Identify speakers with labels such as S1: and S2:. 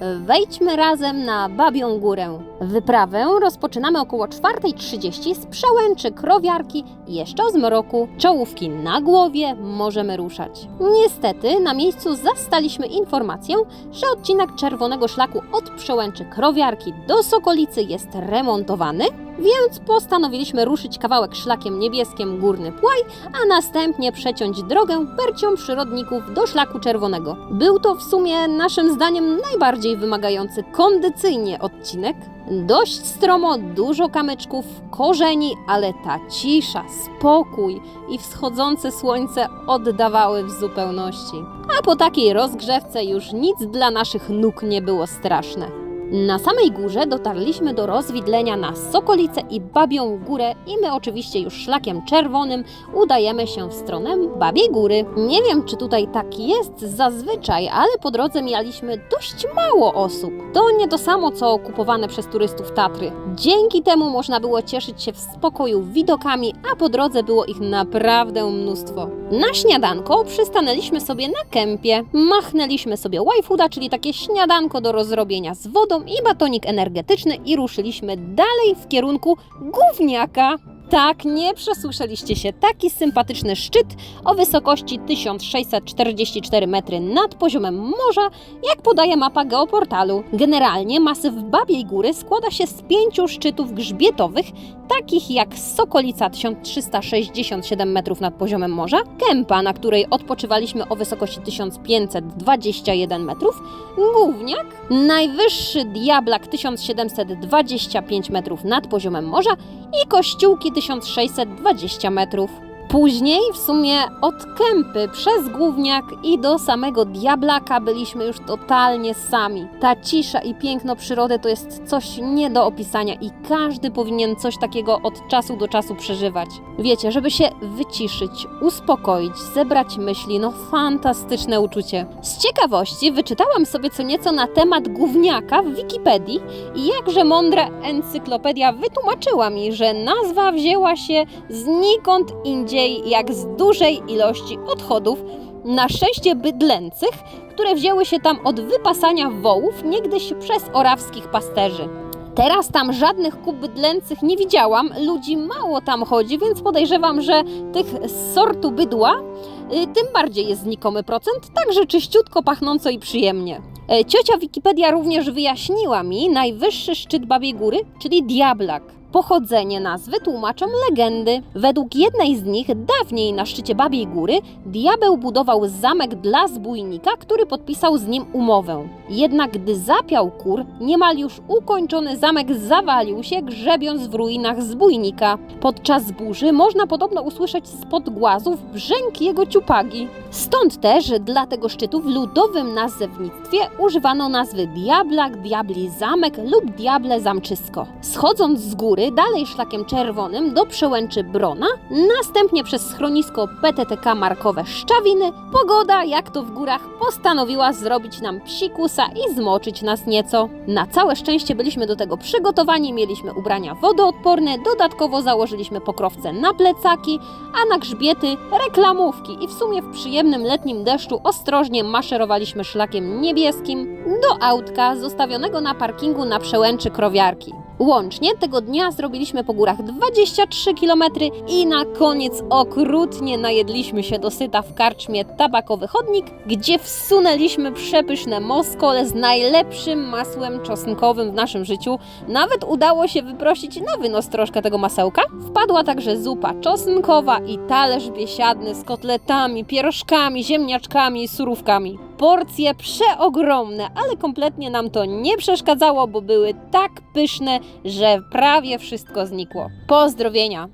S1: Wejdźmy razem na Babią Górę. Wyprawę rozpoczynamy około 4.30 z przełęczy krowiarki jeszcze o zmroku. Czołówki na głowie, możemy ruszać. Niestety na miejscu zastaliśmy informację, że odcinek czerwonego szlaku od przełęczy krowiarki do Sokolicy jest remontowany, więc postanowiliśmy ruszyć kawałek szlakiem niebieskim Górny Płaj, a następnie przeciąć drogę percią przyrodników do szlaku czerwonego. Był to w sumie naszym zdaniem najbardziej wymagający kondycyjnie odcinek. Dość stromo, dużo kamyczków, korzeni, ale ta cisza, spokój i wschodzące słońce oddawały w zupełności. A po takiej rozgrzewce już nic dla naszych nóg nie było straszne. Na samej górze dotarliśmy do rozwidlenia na Sokolicę i Babią Górę i my oczywiście już szlakiem czerwonym udajemy się w stronę Babiej Góry. Nie wiem, czy tutaj tak jest zazwyczaj, ale po drodze mijaliśmy dość mało osób. To nie to samo, co okupowane przez turystów Tatry. Dzięki temu można było cieszyć się w spokoju widokami, a po drodze było ich naprawdę mnóstwo. Na śniadanko przystanęliśmy sobie na kempie. Machnęliśmy sobie y czyli takie śniadanko do rozrobienia z wodą i batonik energetyczny i ruszyliśmy dalej w kierunku Gówniaka. Tak, nie przesłyszeliście się. Taki sympatyczny szczyt o wysokości 1644 metry nad poziomem morza, jak podaje mapa geoportalu. Generalnie masyw Babiej Góry składa się z pięciu szczytów grzbietowych, takich jak Sokolica 1367 metrów nad poziomem morza, Kępa, na której odpoczywaliśmy o wysokości 1521 metrów, Gówniak, najwyższy Diablak 1725 metrów nad poziomem morza i Kościółki 1620 metrów. Później w sumie od Kępy przez Główniak i do samego Diablaka byliśmy już totalnie sami. Ta cisza i piękno przyrody to jest coś nie do opisania i każdy powinien coś takiego od czasu do czasu przeżywać. Wiecie, żeby się wyciszyć, uspokoić, zebrać myśli, no fantastyczne uczucie. Z ciekawości wyczytałam sobie co nieco na temat Gówniaka w Wikipedii i jakże mądra encyklopedia wytłumaczyła mi, że nazwa wzięła się znikąd indziej jak z dużej ilości odchodów, na szczęście bydlęcych, które wzięły się tam od wypasania wołów niegdyś przez orawskich pasterzy. Teraz tam żadnych kół bydlęcych nie widziałam, ludzi mało tam chodzi, więc podejrzewam, że tych z sortu bydła y, tym bardziej jest znikomy procent, także czyściutko, pachnąco i przyjemnie. E, Ciocia Wikipedia również wyjaśniła mi najwyższy szczyt Babiej Góry, czyli Diablak. Pochodzenie nazwy tłumaczą legendy. Według jednej z nich, dawniej na szczycie Babiej Góry, diabeł budował zamek dla zbójnika, który podpisał z nim umowę. Jednak gdy zapiał kur, niemal już ukończony zamek zawalił się, grzebiąc w ruinach zbójnika. Podczas burzy można podobno usłyszeć spod głazów brzęk jego ciupagi. Stąd też dla tego szczytu w ludowym nazewnictwie używano nazwy Diablak, Diabli Zamek lub Diable Zamczysko. Schodząc z góry, dalej szlakiem czerwonym do przełęczy Brona, następnie przez schronisko PTTK Markowe Szczawiny, pogoda, jak to w górach, postanowiła zrobić nam psikusa i zmoczyć nas nieco. Na całe szczęście byliśmy do tego przygotowani, mieliśmy ubrania wodoodporne, dodatkowo założyliśmy pokrowce na plecaki, a na grzbiety reklamówki i w sumie w przyjemnym letnim deszczu ostrożnie maszerowaliśmy szlakiem niebieskim do autka zostawionego na parkingu na przełęczy krowiarki. Łącznie tego dnia zrobiliśmy po górach 23 km i na koniec okrutnie najedliśmy się dosyta w karczmie Tabakowy Chodnik, gdzie wsunęliśmy przepyszne moskole z najlepszym masłem czosnkowym w naszym życiu. Nawet udało się wyprosić na wynos troszkę tego masełka. Wpadła także zupa czosnkowa i talerz biesiadny z kotletami, pierożkami, ziemniaczkami i surówkami. Porcje przeogromne, ale kompletnie nam to nie przeszkadzało, bo były tak pyszne, że prawie wszystko znikło. Pozdrowienia!